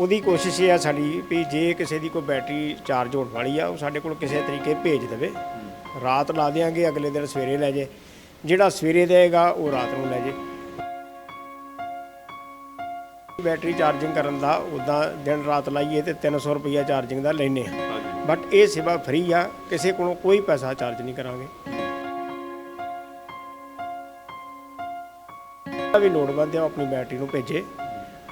ਉਹਦੀ ਕੋਸ਼ਿਸ਼ ਇਹ ਆ ਸਾਡੀ ਵੀ ਜੇ ਕਿਸੇ ਦੀ ਕੋਈ ਬੈਟਰੀ ਚਾਰਜ ਹੋਣ ਵਾਲੀ ਆ ਉਹ ਸਾਡੇ ਕੋਲ ਕਿਸੇ ਤਰੀਕੇ ਭੇਜ ਦੇਵੇ। ਰਾਤ ਲਾ ਦਿਆਂਗੇ ਅਗਲੇ ਦਿਨ ਸਵੇਰੇ ਲੈ ਜੇ। ਜਿਹੜਾ ਸਵੇਰੇ ਦੇਗਾ ਉਹ ਰਾਤ ਨੂੰ ਲੈ ਜੇ। ਬੈਟਰੀ ਚਾਰਜਿੰਗ ਕਰਨ ਦਾ ਉਦਾਂ ਦਿਨ ਰਾਤ ਲਾਈਏ ਤੇ 300 ਰੁਪਈਆ ਚਾਰਜਿੰਗ ਦਾ ਲੈਨੇ ਆ ਬਟ ਇਹ ਸੇਵਾ ਫ੍ਰੀ ਆ ਕਿਸੇ ਕੋਲੋਂ ਕੋਈ ਪੈਸਾ ਚਾਰਜ ਨਹੀਂ ਕਰਾਂਗੇ। ਵੀ ਲੋੜਵੰਦ ਉਹ ਆਪਣੀ ਬੈਟਰੀ ਨੂੰ ਭੇਜੇ।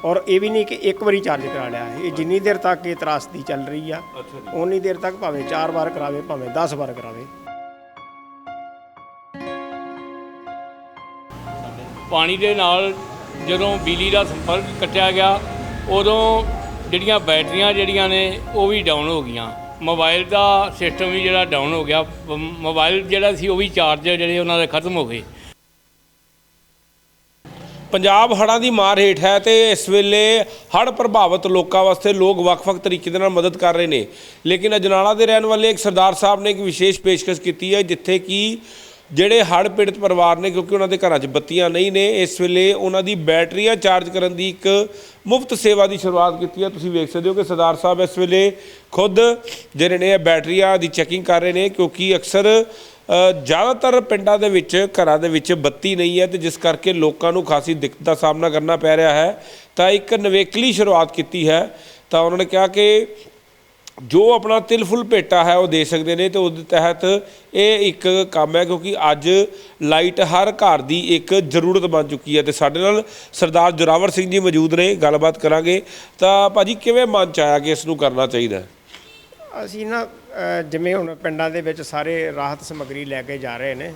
ਔਰ ਇਹ ਵੀ ਨਹੀਂ ਕਿ ਇੱਕ ਵਾਰੀ ਚਾਰਜ ਕਰਾ ਲਿਆ। ਇਹ ਜਿੰਨੀ ਦੇਰ ਤੱਕ ਇਹ ਤਰਾਸਦੀ ਚੱਲ ਰਹੀ ਆ ਉਨੀ ਦੇਰ ਤੱਕ ਭਾਵੇਂ 4 ਵਾਰ ਕਰਾਵੇ ਭਾਵੇਂ 10 ਵਾਰ ਕਰਾਵੇ। ਪਾਣੀ ਦੇ ਨਾਲ ਜਦੋਂ ਬਿਜਲੀ ਦਾ ਸੰਪਰਕ ਕੱਟਿਆ ਗਿਆ ਉਦੋਂ ਜਿਹੜੀਆਂ ਬੈਟਰੀਆਂ ਜਿਹੜੀਆਂ ਨੇ ਉਹ ਵੀ ਡਾਊਨ ਹੋ ਗਈਆਂ। ਮੋਬਾਈਲ ਦਾ ਸਿਸਟਮ ਵੀ ਜਿਹੜਾ ਡਾਊਨ ਹੋ ਗਿਆ। ਮੋਬਾਈਲ ਜਿਹੜਾ ਸੀ ਉਹ ਵੀ ਚਾਰਜ ਜਿਹੜੇ ਉਹਨਾਂ ਦੇ ਖਤਮ ਹੋ ਗਏ। ਪੰਜਾਬ ਹੜ੍ਹਾਂ ਦੀ ਮਾਰ ਹੇਠ ਹੈ ਤੇ ਇਸ ਵੇਲੇ ਹੜ੍ਹ ਪ੍ਰਭਾਵਿਤ ਲੋਕਾਂ ਵਾਸਤੇ ਲੋਕ ਵੱਖ-ਵੱਖ ਤਰੀਕੇ ਦੇ ਨਾਲ ਮਦਦ ਕਰ ਰਹੇ ਨੇ। ਲੇਕਿਨ ਅਜਨਾਲਾ ਦੇ ਰਹਿਣ ਵਾਲੇ ਇੱਕ ਸਰਦਾਰ ਸਾਹਿਬ ਨੇ ਇੱਕ ਵਿਸ਼ੇਸ਼ ਪੇਸ਼ਕਸ਼ ਕੀਤੀ ਹੈ, ਜਿੱਥੇ ਕਿ ਜਿਹੜੇ ਹੜ੍ਹ ਪੀੜਤ ਪਰਿਵਾਰ ਨੇ, ਕਿਉਂਕਿ ਉਹਨਾਂ ਦੇ ਘਰਾਂ 'ਚ ਬੱਤੀਆਂ ਨਹੀਂ ਨੇ, ਇਸ ਵੇਲੇ ਉਹਨਾਂ ਦੀ ਬੈਟਰੀਆਂ ਚਾਰਜ ਕਰਨ ਦੀ ਇੱਕ ਮੁਫਤ ਸੇਵਾ ਦੀ ਸ਼ੁਰੂਆਤ ਕੀਤੀ ਹੈ। ਤੁਸੀਂ ਵੇਖ ਸਕਦੇ ਹੋ ਕਿ ਸਰਦਾਰ ਸਾਹਿਬ ਇਸ ਵੇਲੇ ਖੁਦ ਜਿਹੜੇ ਨੇ ਬੈਟਰੀਆਂ ਦੀ ਚੈਕਿੰਗ ਕਰ ਰਹੇ ਨੇ, ਕਿਉਂਕਿ ਅਕਸਰ ਜ਼ਿਆਦਾਤਰ ਪਿੰਡਾਂ ਦੇ ਵਿੱਚ, ਘਰਾਂ ਦੇ ਵਿੱਚ ਬੱਤੀ ਨਹੀਂ ਹੈ ਤੇ ਜਿਸ ਕਰਕੇ ਲੋਕਾਂ ਨੂੰ ਖਾਸੀ ਦਿੱਕਤ ਦਾ ਸਾਹਮਣਾ ਕਰਨਾ ਪੈ ਰਿਹਾ ਹੈ। ਤਾਂ ਇੱਕ ਨਵੇਕਲੀ ਸ਼ੁਰੂਆਤ ਕੀਤੀ ਹੈ। ਤਾਂ ਉਹਨਾਂ ਨੇ ਕਿਹਾ ਕਿ ਜੋ ਆਪਣਾ ਤਿਲ ਫੁੱਲ ਭੇਟਾ ਹੈ, ਉਹ ਦੇ ਸਕਦੇ ਨੇ ਤੇ ਉਹਦੇ ਤਹਿਤ ਇਹ ਇੱਕ ਕੰਮ ਹੈ ਕਿਉਂਕਿ ਅੱਜ ਲਾਈਟ ਹਰ ਘਰ ਦੀ ਇੱਕ ਜ਼ਰੂਰਤ ਬਣ ਚੁੱਕੀ ਹੈ ਤੇ ਸਾਡੇ ਨਾਲ ਸਰਦਾਰ ਜੋਰਾਵਰ ਸਿੰਘ ਜੀ ਮੌਜੂਦ ਨੇ। ਗੱਲਬਾਤ ਕਰਾਂਗੇ। ਤਾਂ ਭਾਜੀ, ਕਿਵੇਂ ਮਨ ਚ ਆਇਆ ਕਿ ਇਸ ਨੂੰ ਕਰਨਾ ਚਾਹੀਦਾ ਹੈ? ਅਸੀਂ ਨਾ ਜਿਵੇਂ ਹੁਣ ਪਿੰਡਾਂ ਦੇ ਵਿੱਚ ਸਾਰੇ ਰਾਹਤ ਸਮੱਗਰੀ ਲੈ ਕੇ ਜਾ ਰਹੇ ਨੇ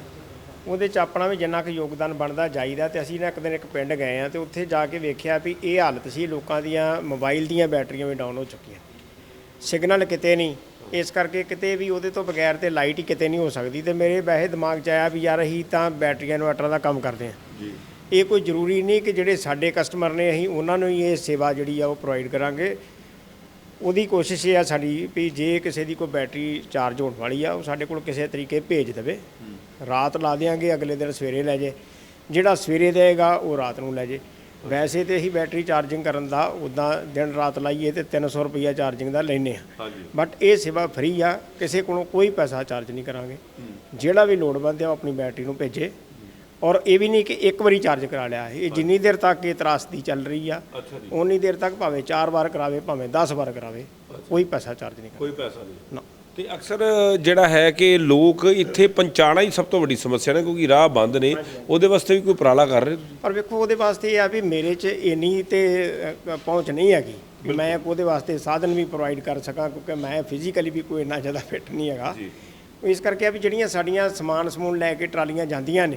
ਉਹਦੇ ਚ ਆਪਣਾ ਵੀ ਜਿੰਨਾ ਕੁ ਯੋਗਦਾਨ ਬਣਦਾ ਜਾਈਦਾ ਤੇ ਅਸੀਂ ਨਾ ਇੱਕ ਦਿਨ ਇੱਕ ਪਿੰਡ ਗਏ ਆ ਤੇ ਉੱਥੇ ਜਾ ਕੇ ਵੇਖਿਆ ਵੀ ਇਹ ਹਾਲਤ ਸੀ ਲੋਕਾਂ ਦੀਆਂ ਮੋਬਾਈਲ ਦੀਆਂ ਬੈਟਰੀਆਂ ਵੀ ਡਾਊਨ ਹੋ ਚੁੱਕੀਆਂ। ਸਿਗਨਲ ਕਿਤੇ ਨਹੀਂ ਇਸ ਕਰਕੇ ਕਿਤੇ ਵੀ ਉਹਦੇ ਤੋਂ ਬਗੈਰ ਤੇ ਲਾਈਟ ਹੀ ਕਿਤੇ ਨਹੀਂ ਹੋ ਸਕਦੀ ਤੇ ਮੇਰੇ ਵੈਸੇ ਦਿਮਾਗ 'ਚ ਆਇਆ ਵੀ ਯਾਰ ਅਸੀਂ ਤਾਂ ਬੈਟਰੀਆਂ ਇਨਵਰਟਰਾਂ ਦਾ ਕੰਮ ਕਰਦੇ ਜੀ। ਇਹ ਕੋਈ ਜ਼ਰੂਰੀ ਨਹੀਂ ਕਿ ਜਿਹੜੇ ਸਾਡੇ ਕਸਟਮਰ ਨੇ ਅਸੀਂ ਉਹਨਾਂ ਨੂੰ ਹੀ ਇਹ ਸੇਵਾ ਜਿਹੜੀ ਆ ਉਹ ਪ੍ਰੋਵਾਈਡ ਕਰਾਂਗੇ। ਉਹਦੀ ਕੋਸ਼ਿਸ਼ ਇਹ ਆ ਸਾਡੀ ਵੀ ਜੇ ਕਿਸੇ ਦੀ ਕੋਈ ਬੈਟਰੀ ਚਾਰਜ ਹੋਣ ਵਾਲੀ ਆ ਉਹ ਸਾਡੇ ਕੋਲ ਕਿਸੇ ਤਰੀਕੇ ਭੇਜ ਦੇਵੇ। ਰਾਤ ਲਾ ਦਿਆਂਗੇ ਅਗਲੇ ਦਿਨ ਸਵੇਰੇ ਲੈ ਜੇ। ਜਿਹੜਾ ਸਵੇਰੇ ਦੇਗਾ ਉਹ ਰਾਤ ਨੂੰ ਲੈ ਜੇ। ਵੈਸੇ ਤੇ ਅਸੀਂ ਬੈਟਰੀ ਚਾਰਜਿੰਗ ਕਰਨ ਦਾ ਉਦਾਂ ਦਿਨ ਰਾਤ ਲਾਈਏ ਤੇ 300 ਰੁਪਈਆ ਚਾਰਜਿੰਗ ਦਾ ਲੈਨੇ ਆ ਬਟ ਇਹ ਸੇਵਾ ਫ੍ਰੀ ਆ ਕਿਸੇ ਕੋਲੋਂ ਕੋਈ ਪੈਸਾ ਚਾਰਜ ਨਹੀਂ ਕਰਾਂਗੇ। ਜਿਹੜਾ ਵੀ ਲੋੜਵੰਦ ਹੈ ਉਹ ਆਪਣੀ ਬੈਟਰੀ ਨੂੰ ਭੇਜੇ। ਔਰ ਇਹ ਵੀ ਨਹੀਂ ਕਿ ਇੱਕ ਵਾਰੀ ਚਾਰਜ ਕਰਾ ਲਿਆ ਇਹ। ਜਿੰਨੀ ਦੇਰ ਤੱਕ ਇਹ ਤਰਾਸਦੀ ਚੱਲ ਰਹੀ ਆ ਉਨੀ ਦੇਰ ਤੱਕ ਭਾਵੇਂ 4 ਵਾਰ ਕਰਾਵੇ ਭਾਵੇਂ 10 ਵਾਰ ਕਰਾਵੇ ਕੋਈ ਪੈਸਾ ਚਾਰਜ ਨਹੀਂ ਕੋਈ ਪੈਸਾ ਨਹੀਂ। ਨਾ। ਤੇ ਅਕਸਰ ਜਿਹੜਾ ਹੈ ਕਿ ਲੋਕ ਇੱਥੇ ਪਹੁੰਚਾਣਾ ਹੀ ਸਭ ਤੋਂ ਵੱਡੀ ਸਮੱਸਿਆ ਨੇ ਕਿਉਂਕਿ ਰਾਹ ਬੰਦ ਨੇ ਉਹਦੇ ਵਾਸਤੇ ਵੀ ਕੋਈ ਉਪਰਾਲਾ ਕਰ ਰਹੇ? ਪਰ ਵੇਖੋ ਉਹਦੇ ਵਾਸਤੇ ਇਹ ਆ ਵੀ ਮੇਰੇ 'ਚ ਇੰਨੀ ਤੇ ਪਹੁੰਚ ਨਹੀਂ ਹੈਗੀ। ਮੈਂ ਉਹਦੇ ਵਾਸਤੇ ਸਾਧਨ ਵੀ ਪ੍ਰੋਵਾਈਡ ਕਰ ਸਕਾਂ ਕਿਉਂਕਿ ਮੈਂ ਫਿਜ਼ੀਕਲੀ ਵੀ ਕੋਈ ਇੰਨਾ ਜ਼ਿਆਦਾ ਫਿੱਟ ਨਹੀਂ ਹੈਗਾ। ਇਸ ਕਰਕੇ ਆ ਵੀ ਜਿਹੜੀਆਂ ਸਾਡੀਆਂ ਸਮਾਨ ਸਮੂਨ ਲੈ ਕੇ ਟਰਾਲੀਆਂ ਜਾਂਦੀਆਂ ਨੇ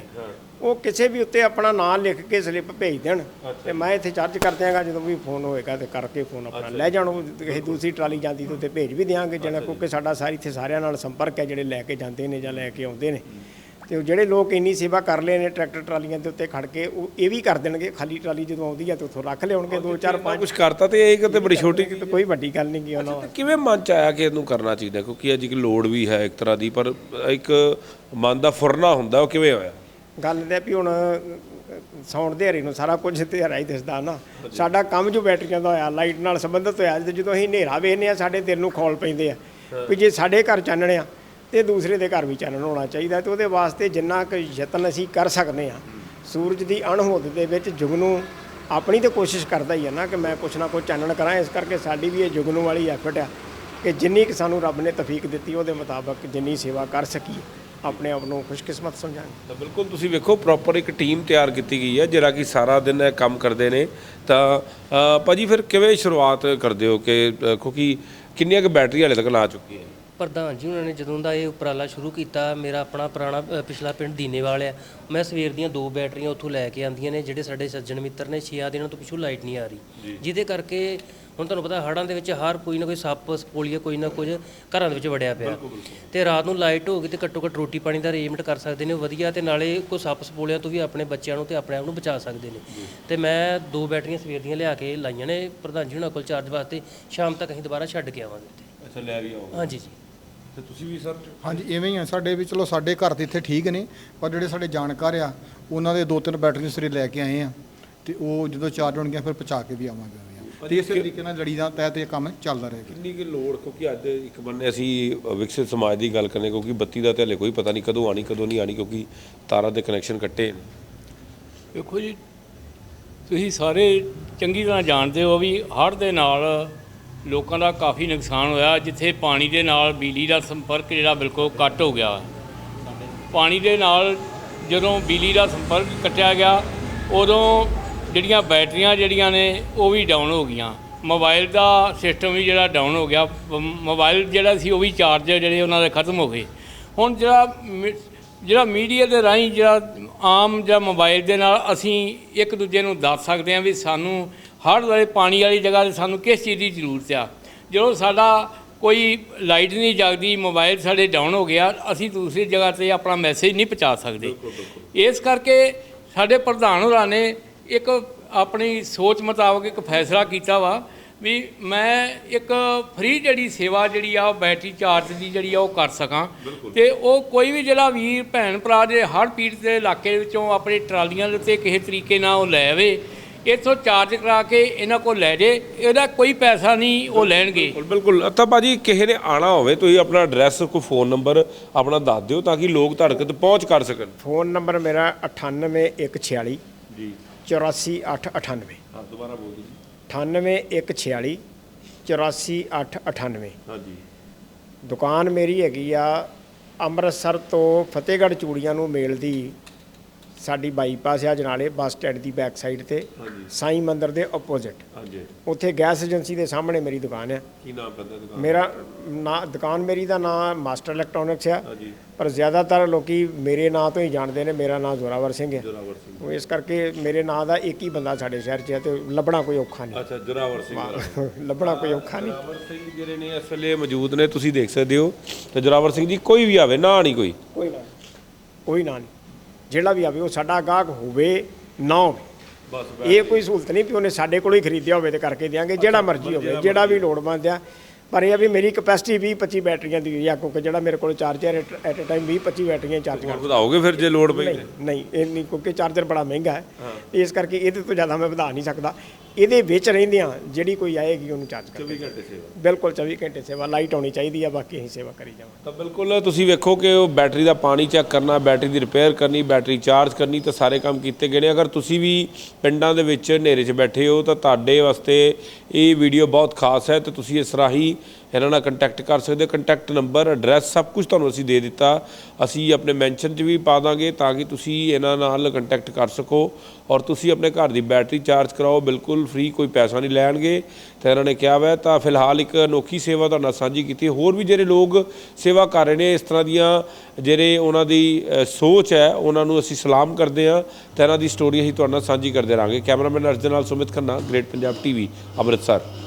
ਉਹ ਕਿਸੇ ਵੀ ਉੱਤੇ ਆਪਣਾ ਨਾਮ ਲਿਖ ਕੇ ਸਲਿੱਪ ਭੇਜ ਦੇਣ ਤੇ ਮੈਂ ਇੱਥੇ ਚਾਰਜ ਕਰ ਦਿਆਂਗਾ ਜਦੋਂ ਵੀ ਫੋਨ ਹੋਏਗਾ ਤੇ ਕਰਕੇ ਫੋਨ ਆਪਣਾ ਲੈ ਜਾਣ ਉਹ ਕਿਸੇ ਦੂਸਰੀ ਟਰਾਲੀ ਜਾਂਦੀ ਤੇ ਉੱਤੇ ਭੇਜ ਵੀ ਦਿਆਂਗੇ ਜਿਹਨਾਂ ਕਿਉਂਕਿ ਸਾਡਾ ਸਾਰੀ ਇੱਥੇ ਸਾਰਿਆਂ ਨਾਲ ਸੰਪਰਕ ਹੈ ਜਿਹੜੇ ਲੈ ਕੇ ਜਾਂਦੇ ਨੇ ਜਾਂ ਲੈ ਕੇ ਆਉਂਦੇ ਨੇ। ਤੇ ਉਹ ਜਿਹੜੇ ਲੋਕ ਇੰਨੀ ਸੇਵਾ ਕਰ ਲਏ ਨੇ ਟਰੈਕਟਰ ਟਰਾਲੀਆਂ ਦੇ ਉੱਤੇ ਖੜ ਕੇ ਉਹ ਇਹ ਵੀ ਕਰ ਦੇਣਗੇ ਖਾਲੀ ਟਰਾਲੀ ਜਦੋਂ ਆਉਂਦੀ ਹੈ ਤੇ ਉੱਥੋਂ ਰੱਖ ਲਿਆਉਣਗੇ ਦੋ ਚਾਰ ਪੰਜ। ਕੁਝ ਕਰਤਾ ਤੇ ਇਹ ਕਿਤੇ ਬੜੀ ਛੋਟੀ ਤੇ ਕੋਈ ਵੱਡੀ ਗੱਲ ਨਹੀਂ ਗੀ ਉਹਨਾਂ ਤੇ ਕਿਵੇਂ ਮਨ ਚ ਆਇਆ ਕਿ ਇਹਨੂੰ ਕਰਨਾ ਚਾਹੀਦਾ? ਕਿਉਂਕਿ ਅੱਜ ਇੱਕ ਲੋੜ ਵੀ ਹੈ ਇੱਕ ਤਰ੍ਹਾਂ ਦੀ ਪਰ ਇੱਕ ਮਨ ਦਾ ਫੁਰਨਾ ਹੁੰਦਾ ਉਹ ਕਿਵੇਂ ਹੋਇਆ? ਗੱਲ ਤੇ ਵੀ ਹੁਣ ਸੌਣ ਦਿਹਾੜੀ ਨੂੰ ਸਾਰਾ ਕੁਝ ਦਿਹਾੜਾ ਹੀ ਦਿਸਦਾ ਨਾ। ਸਾਡਾ ਕੰਮ ਜੋ ਬੈਟਰੀਆਂ ਦਾ ਹੋਇਆ ਲਾਈਟ ਨਾਲ ਸੰਬੰਧਿਤ ਹੋਇਆ ਤੇ ਜਦੋਂ ਅਸੀਂ ਹਨੇਰਾ ਵੇਖਨੇ ਆ ਸਾਡੇ ਦਿਲ ਨੂੰ ਖੌਲ ਪੈਂਦੇ ਆ। ਵੀ ਜੇ ਸਾਡੇ ਘਰ ਚਾਨਣ ਆ ਤੇ ਦੂਸਰੇ ਦੇ ਘਰ ਵੀ ਚਾਨਣ ਹੋਣਾ ਚਾਹੀਦਾ ਤੇ ਉਹਦੇ ਵਾਸਤੇ ਜਿੰਨਾ ਕੁ ਯਤਨ ਅਸੀਂ ਕਰ ਸਕਦੇ ਆ ਸੂਰਜ ਦੀ ਅਣਹੋਂਦ ਦੇ ਵਿੱਚ ਜੁਗਨੂ ਆਪਣੀ ਤੇ ਕੋਸ਼ਿਸ਼ ਕਰਦਾ ਹੀ ਆ ਨਾ ਕਿ ਮੈਂ ਕੁਛ ਨਾ ਕੁਛ ਚਾਨਣ ਕਰਾਂ ਇਸ ਕਰਕੇ ਸਾਡੀ ਵੀ ਇਹ ਜੁਗਨੂ ਵਾਲੀ ਐਫਰਟ ਆ ਕਿ ਜਿੰਨੀ ਕਿ ਸਾਨੂੰ ਰੱਬ ਨੇ ਤਫੀਕ ਦਿੱਤੀ ਉਹਦੇ ਮੁਤਾਬਕ ਜਿੰਨੀ ਸੇਵਾ ਕਰ ਸਕੀਏ ਆਪਣੇ ਆਪ ਨੂੰ ਖੁਸ਼ਕਿਸਮਤ ਸਮਝਾਂਗੇ ਤਾਂ ਬਿਲਕੁਲ ਤੁਸੀਂ ਵੇਖੋ ਪ੍ਰੋਪਰ ਇੱਕ ਟੀਮ ਤਿਆਰ ਕੀਤੀ ਗਈ ਹੈ ਜਿਹੜਾ ਕਿ ਸਾਰਾ ਦਿਨ ਇਹ ਕੰਮ ਕਰਦੇ ਨੇ। ਤਾਂ ਅ, ਭਾਜੀ ਫਿਰ ਕਿਵੇਂ ਸ਼ੁਰੂਆਤ ਕਰਦੇ ਹੋ ਕਿ ਕਿਉਂਕਿ ਕਿੰਨੀਆਂ ਕੁ ਬੈਟਰੀ ਹਾਲੇ ਤੱਕ ਲਾ ਚੁੱਕੀ ਹੈ? ਪ੍ਰਧਾਨ ਜੀ ਉਹਨਾਂ ਨੇ ਜਦੋਂ ਦਾ ਇਹ ਉਪਰਾਲਾ ਸ਼ੁਰੂ ਕੀਤਾ ਮੇਰਾ ਆਪਣਾ ਪੁਰਾਣਾ ਅ, ਪਿਛਲਾ ਪਿੰਡ ਦੀਨੇਵਾਲ ਆ। ਮੈਂ ਸਵੇਰ ਦੀਆਂ ਦੋ ਬੈਟਰੀਆਂ ਉੱਥੋਂ ਲੈ ਕੇ ਆਂਦੀਆਂ ਨੇ ਜਿਹੜੇ ਸਾਡੇ ਸੱਜਣ ਮਿੱਤਰ ਨੇ 6 ਦਿਨਾਂ ਤੋਂ ਪਿਛੂ ਲਾਈਟ ਨਹੀਂ ਆ ਰਹੀ। ਜਿਹਦੇ ਕਰਕੇ ਹੁਣ ਤੁਹਾਨੂੰ ਪਤਾ ਹੜ੍ਹਾਂ ਦੇ ਵਿੱਚ ਹਰ ਕੋਈ ਨਾ ਕੋਈ ਸੱਪ ਸਪੋਲੀਆ ਕੋਈ ਨਾ ਕੁਝ ਘਰਾਂ ਦੇ ਵਿੱਚ ਵੜਿਆ ਪਿਆ। ਤੇ ਰਾਤ ਨੂੰ ਲਾਈਟ ਹੋ ਗਈ ਤੇ ਘੱਟੋ ਘੱਟ ਰੋਟੀ ਪਾਣੀ ਦਾ ਅਰੇਂਜਮੈਂਟ ਕਰ ਸਕਦੇ ਨੇ ਵਧੀਆ ਤੇ ਨਾਲੇ ਕੋਈ ਸੱਪ ਸਪੋਲੀਆ ਤੋਂ ਵੀ ਆਪਣੇ ਬੱਚਿਆਂ ਨੂੰ ਤੇ ਆਪਣੇ ਆਪ ਨੂੰ ਬਚਾ ਸਕਦੇ ਨੇ। ਤੇ ਮੈਂ ਦੋ ਬੈਟਰੀਆਂ ਸਵੇਰ ਦੀਆਂ ਲਿਆ ਕੇ ਲਾਈਆਂ ਨੇ ਪ੍ਰਧਾਨ ਜੀ ਹੁਣਾਂ ਕੋਲ ਚਾਰਜ ਵਾਸਤੇ ਸ਼ਾਮ ਤੱਕ ਅਸੀਂ ਦੁਬਾਰਾ ਛੱਡ ਕੇ ਆਵਾਂਗੇ ਇੱਥੇ ਅੱਛਾ ਲੈ ਵੀ ਆਓ ਹਾਂਜੀ ਜੀ। ਤੇ ਤੁਸੀਂ ਵੀ ਸਰ ਹਾਂਜੀ ਇਵੇਂ ਹੀ ਆ। ਸਾਡੇ ਵੀ ਚਲੋ ਸਾਡੇ ਘਰ ਤੇ ਇੱਥੇ ਠੀਕ ਨੇ ਪਰ ਜਿਹੜੇ ਸਾਡੇ ਜਾਣਕਾਰ ਆ ਉਹਨਾਂ ਦੇ ਦੋ ਤਿੰਨ ਬੈਟਰੀ ਸਵੇਰੇ ਲੈ ਕੇ ਆਏ ਆ ਤੇ ਉਹ ਜਦੋਂ ਚਾਰਜ ਹੋਣਗੀਆਂ ਫਿਰ ਪਹੁੰਚਾ ਕੇ ਵੀ ਆਵਾਂਗੇ ਤੇ ਇਸੇ ਤਰੀਕੇ ਨਾਲ ਲੜੀ ਦਾ ਤਹਿਤ ਇਹ ਕੰਮ ਚੱਲਦਾ ਰਹੇਗਾ ਕਿੰਨੀ ਕਿ ਲੋੜ ਕਿਉਂਕਿ ਅੱਜ ਇੱਕ ਬੰਨੇ ਅਸੀਂ ਵਿਕਸਿਤ ਸਮਾਜ ਦੀ ਗੱਲ ਕਰਨੇ ਕਿਉਂਕਿ ਬੱਤੀ ਦਾ ਤੇ ਹਲੇ ਕੋਈ ਪਤਾ ਨਹੀਂ ਕਦੋਂ ਆਣੀ ਕਦੋਂ ਨਹੀਂ ਆਣੀ ਕਿਉਂਕਿ ਤਾਰਾਂ ਦੇ ਕਨੈਕਸ਼ਨ ਕੱਟੇ ਨੇ। ਵੇਖੋ ਜੀ ਤੁਸੀਂ ਸਾਰੇ ਚੰਗੀ ਤਰ੍ਹਾਂ ਜਾਣਦੇ ਹੋ ਵੀ ਹੜ੍ਹ ਦੇ ਨਾਲ ਲੋਕਾਂ ਦਾ ਕਾਫੀ ਨੁਕਸਾਨ ਹੋਇਆ, ਜਿੱਥੇ ਪਾਣੀ ਦੇ ਨਾਲ ਬਿਜਲੀ ਦਾ ਸੰਪਰਕ ਜਿਹੜਾ ਬਿਲਕੁਲ ਕੱਟ ਹੋ ਗਿਆ। ਪਾਣੀ ਦੇ ਨਾਲ ਜਦੋਂ ਬਿਜਲੀ ਦਾ ਸੰਪਰਕ ਕੱਟਿਆ ਗਿਆ, ਉਦੋਂ ਜਿਹੜੀਆਂ ਬੈਟਰੀਆਂ ਜਿਹੜੀਆਂ ਨੇ, ਉਹ ਵੀ ਡਾਊਨ ਹੋ ਗਈਆਂ। ਮੋਬਾਈਲ ਦਾ ਸਿਸਟਮ ਵੀ ਜਿਹੜਾ ਡਾਊਨ ਹੋ ਗਿਆ। ਮ- ਮੋਬਾਈਲ ਜਿਹੜਾ ਸੀ, ਉਹ ਵੀ ਚਾਰਜ ਜਿਹੜੇ ਉਹਨਾਂ ਦੇ ਖਤਮ ਹੋ ਗਏ। ਹੁਣ ਜਿਹੜਾ ਮੀ- ਜਿਹੜਾ ਮੀਡੀਆ ਦੇ ਰਾਹੀਂ ਜਿਹੜਾ ਆਮ ਜਾਂ ਮੋਬਾਈਲ ਦੇ ਨਾਲ ਅਸੀਂ ਇੱਕ ਦੂਜੇ ਨੂੰ ਦੱਸ ਸਕਦੇ ਹਾਂ ਵੀ ਸਾਨੂੰ ਹੜ੍ਹ ਵਾਲੇ ਪਾਣੀ ਵਾਲੀ ਜਗ੍ਹਾ ਤੇ ਸਾਨੂੰ ਕਿਸ ਚੀਜ਼ ਦੀ ਜ਼ਰੂਰਤ ਆ? ਜਦੋਂ ਸਾਡਾ ਕੋਈ ਲਾਈਟ ਨਹੀਂ ਜਗਦੀ ਮੋਬਾਈਲ ਸਾਡੇ ਡਾਊਨ ਹੋ ਗਿਆ ਅਸੀਂ ਦੂਸਰੀ ਜਗ੍ਹਾ ਤੇ ਆਪਣਾ ਮੈਸੇਜ ਨਹੀਂ ਪਹੁੰਚਾ ਸਕਦੇ। ਇਸ ਕਰਕੇ ਸਾਡੇ ਪ੍ਰਧਾਨ ਹੋਰਾਂ ਨੇ ਇੱਕ ਆਪਣੀ ਸੋਚ ਮੁਤਾਬਕ ਇੱਕ ਫੈਸਲਾ ਕੀਤਾ ਵਾ ਵੀ ਮੈਂ ਇੱਕ ਫ੍ਰੀ ਜਿਹੜੀ ਸੇਵਾ ਜਿਹੜੀ ਆ ਉਹ ਬੈਟਰੀ ਚਾਰਜ ਦੀ ਜਿਹੜੀ ਆ ਉਹ ਕਰ ਸਕਾਂ। ਤੇ ਉਹ ਕੋਈ ਵੀ ਜਿਹੜਾ ਵੀਰ ਭੈਣ ਭਰਾ ਦੇ ਹੜ੍ਹ ਪੀੜਤ ਦੇ ਇਲਾਕੇ ਵਿੱਚੋਂ ਆਪਣੀ ਟਰਾਲੀਆਂ ਦੇ ਉੱਤੇ ਕਿਸੇ ਤਰੀਕੇ ਨਾਲ ਉਹ ਲੈ ਆਵੇ ਇੱਥੋਂ ਚਾਰਜ ਕਰਾ ਕੇ ਇਹਨਾਂ ਕੋਲ ਲੈ ਜੇ ਇਹਦਾ ਕੋਈ ਪੈਸਾ ਨਹੀਂ ਉਹ ਲੈਣਗੇ। ਬਿਲਕੁਲ ਬਿਲਕੁਲ। ਤਾਂ ਭਾਜੀ ਕਿਸੇ ਨੇ ਆਣਾ ਹੋਵੇ ਤੁਸੀਂ ਆਪਣਾ ਐਡਰੈਸ ਕੋਈ ਫੋਨ ਨੰਬਰ ਆਪਣਾ ਦੱਸ ਦਿਓ ਤਾਂ ਕਿ ਲੋਕ ਤੁਹਾਡੇ ਤੱਕ ਪਹੁੰਚ ਕਰ ਸਕਣ। ਫੋਨ ਨੰਬਰ ਮੇਰਾ 98146 ਜੀ। 84898 ਹਾਂ ਦੁਬਾਰਾ ਬੋਲ ਦਿਓ 98146 84898 ਹਾਂਜੀ ਦੁਕਾਨ ਮੇਰੀ ਹੈਗੀ ਆ ਅੰਮ੍ਰਿਤਸਰ ਤੋਂ ਫਤਿਹਗੜ੍ਹ ਚੂੜੀਆਂ ਨੂੰ ਮਿਲਦੀ ਸਾਡੀ ਬਾਈਪਾਸ ਆ ਜਨਾਲੇ ਬੱਸ ਸਟੈਂਡ ਦੀ ਬੈਕ ਸਾਈਡ ਤੇ ਹਾਂਜੀ। ਸਾਈਂ ਮੰਦਿਰ ਦੇ ਆਪੋਜ਼ਿਟ ਹਾਂਜੀ। ਉੱਥੇ ਗੈਸ ਏਜੰਸੀ ਦੇ ਸਾਹਮਣੇ ਮੇਰੀ ਦੁਕਾਨ ਆ। ਕੀ ਨਾਮ ਪੈਂਦਾ ਦੁਕਾਨ? ਮੇਰਾ ਨਾਂ ਦੁਕਾਨ ਮੇਰੀ ਦਾ ਨਾਮ ਮਾਸਟਰ ਇਲੈਕਟ੍ਰੋਨਿਕਸ ਆ। ਹਾਂਜੀ। ਪਰ ਜ਼ਿਆਦਾਤਰ ਲੋਕੀ ਮੇਰੇ ਨਾਂ ਤੋਂ ਹੀ ਜਾਣਦੇ ਨੇ ਮੇਰਾ ਨਾਮ ਜ਼ੋਰਾਵਰ ਸਿੰਘ ਹੈ। ਜੋਰਾਵਰ ਸਿੰਘ। ਉਹ ਇਸ ਕਰਕੇ ਮੇਰੇ ਨਾਂ ਦਾ ਇੱਕ ਹੀ ਬੰਦਾ ਸਾਡੇ ਸ਼ਹਿਰ 'ਚ ਹੈ ਤੇ ਲੱਭਣਾ ਕੋਈ ਔਖਾ ਨਹੀਂ। ਅੱਛਾ ਜੋਰਾਵਰ ਸਿੰਘ ਲੱਭਣਾ ਕੋਈ ਔਖਾ ਨਹੀਂ। ਜੋਰਾਵਰ ਸਿੰਘ ਜਿਹੜੇ ਨੇ ਇਸ ਵੇਲੇ ਮੌਜੂਦ ਨੇ ਤੁਸੀਂ ਦੇਖ ਸਕਦੇ ਹੋ। ਤੇ ਜੋਰਾਵਰ ਸਿੰਘ ਜੀ ਕੋਈ ਵੀ ਆਵੇ ਨਾ ਨਹੀਂ ਕੋਈ? ਕੋਈ ਨਾ। ਕੋਈ ਨਾ ਨਹੀਂ ਜਿਹੜਾ ਵੀ ਆਵੇ ਉਹ ਸਾਡਾ ਗਾਹਕ ਹੋਵੇ ਨਾ ਹੋਵੇ। ਬਸ ਇਹ ਕੋਈ ਸਹੂਲਤ ਨਹੀਂ ਵੀ ਉਹਨੇ ਸਾਡੇ ਕੋਲੋਂ ਹੀ ਖਰੀਦਿਆ ਹੋਵੇ ਤੇ ਕਰਕੇ ਦਿਆਂਗੇ ਜਿਹੜਾ ਮਰਜ਼ੀ ਹੋਵੇ ਜਿਹੜਾ ਵੀ ਲੋੜਵੰਦ ਆ। ਪਰ ਇਹ ਆ ਵੀ ਮੇਰੀ ਕਪੈਸਿਟੀ 20 25 ਬੈਟਰੀਆਂ ਦੀ ਹੋਈ ਆ ਕਿਉਂਕਿ ਜਿਹੜਾ ਮੇਰੇ ਕੋਲ ਚਾਰਜਰ ਐਟ ਅ ਟਾਈਮ 20 25 ਬੈਟਰੀਆਂ ਚਾਰਜ ਹੋਰ ਵਧਾਓਗੇ ਫਿਰ ਜੇ ਲੋਡ ਪਈ ਨਹੀਂ ਨਹੀਂ ਇਹ ਨਹੀਂ ਕਿਉਂਕਿ ਚਾਰਜਰ ਬੜਾ ਮਹਿੰਗਾ ਹੈ। ਇਸ ਕਰਕੇ ਇਹਦੇ ਤੋਂ ਜ਼ਿਆਦਾ ਮੈਂ ਵਧਾ ਨਹੀਂ ਸਕਦਾ। ਇਹਦੇ ਵਿੱਚ ਰਹਿੰਦਿਆਂ ਜਿਹੜੀ ਕੋਈ ਆਏਗੀ ਉਹਨੂੰ ਚਾਰਜ ਕਰ 24 ਘੰਟੇ ਸੇਵਾ। ਬਿਲਕੁਲ 24 ਘੰਟੇ ਸੇਵਾ ਲਾਈਟ ਆਉਣੀ ਚਾਹੀਦੀ ਆ ਬਾਕੀ ਅਸੀਂ ਸੇਵਾ ਕਰੀ ਜਾਵਾਂਗੇ। ਤਾਂ ਬਿਲਕੁਲ ਤੁਸੀਂ ਵੇਖੋ ਕਿ ਉਹ ਬੈਟਰੀ ਦਾ ਪਾਣੀ ਚੈੱਕ ਕਰਨਾ ਬੈਟਰੀ ਦੀ ਰਿਪੇਅਰ ਕਰਨੀ ਬੈਟਰੀ ਚਾਰਜ ਕਰਨੀ ਤਾਂ ਸਾਰੇ ਕੰਮ ਕੀਤੇ ਗਏ ਨੇ। ਅਗਰ ਤੁਸੀਂ ਵੀ ਪਿੰਡਾਂ ਦੇ ਵਿੱਚ ਹਨੇਰੇ 'ਚ ਬੈਠੇ ਹੋ ਤਾਂ ਤੁਹਾਡੇ ਵਾਸਤੇ ਇਹ ਵੀਡੀਓ ਬਹੁਤ ਖਾਸ ਹੈ ਤੇ ਤੁਸੀਂ ਇਸ ਰਾਹੀਂ ਇਹਨਾਂ ਨਾਲ ਕੰਟੈਕਟ ਕਰ ਸਕਦੇ ਕੰਟੈਕਟ ਨੰਬਰ ਐਡਰੈਸ ਸਭ ਕੁਝ ਤੁਹਾਨੂੰ ਅਸੀਂ ਦੇ ਦਿੱਤਾ। ਅਸੀਂ ਆਪਣੇ ਮੈਂਸ਼ਨ 'ਚ ਵੀ ਪਾ ਦਾਂਗੇ ਤਾਂ ਕਿ ਤੁਸੀਂ ਇਹਨਾਂ ਨਾਲ ਕੰਟੈਕਟ ਕਰ ਸਕੋ ਔਰ ਤੁਸੀਂ ਆਪਣੇ ਘਰ ਦੀ ਬੈਟਰੀ ਚਾਰਜ ਕਰਾਓ। ਬਿਲਕੁਲ ਫ੍ਰੀ ਕੋਈ ਪੈਸਾ ਨਹੀਂ ਲੈਣਗੇ। ਤਾਂ ਇਹਨਾਂ ਨੇ ਕਿਹਾ ਵਾ, ਤਾਂ ਫਿਲਹਾਲ ਇੱਕ ਅਨੋਖੀ ਸੇਵਾ ਤੁਹਾਡੇ ਨਾਲ ਸਾਂਝੀ ਕੀਤੀ। ਹੋਰ ਵੀ ਜਿਹੜੇ ਲੋਕ ਸੇਵਾ ਕਰ ਰਹੇ ਨੇ, ਇਸ ਤਰ੍ਹਾਂ ਦੀਆਂ ਜਿਹੜੇ ਉਹਨਾਂ ਦੀ ਸੋਚ ਹੈ, ਉਹਨਾਂ ਨੂੰ ਅਸੀਂ ਸਲਾਮ ਕਰਦੇ ਹਾਂ। ਤਾਂ ਇਹਨਾਂ ਦੀ ਸਟੋਰੀ ਅਸੀਂ ਤੁਹਾਡੇ ਨਾਲ ਸਾਂਝੀ ਕਰਦੇ ਰਹਾਂਗੇ। ਕੈਮਰਾਮੈਨ ਅਰਜਨ ਨਾਲ ਸੁਮਿਤ ਖੰਨਾ ਗ੍ਰੇਟ ਪੰਜਾਬ ਟੀਵੀ ਅੰਮ੍ਰਿਤਸਰ।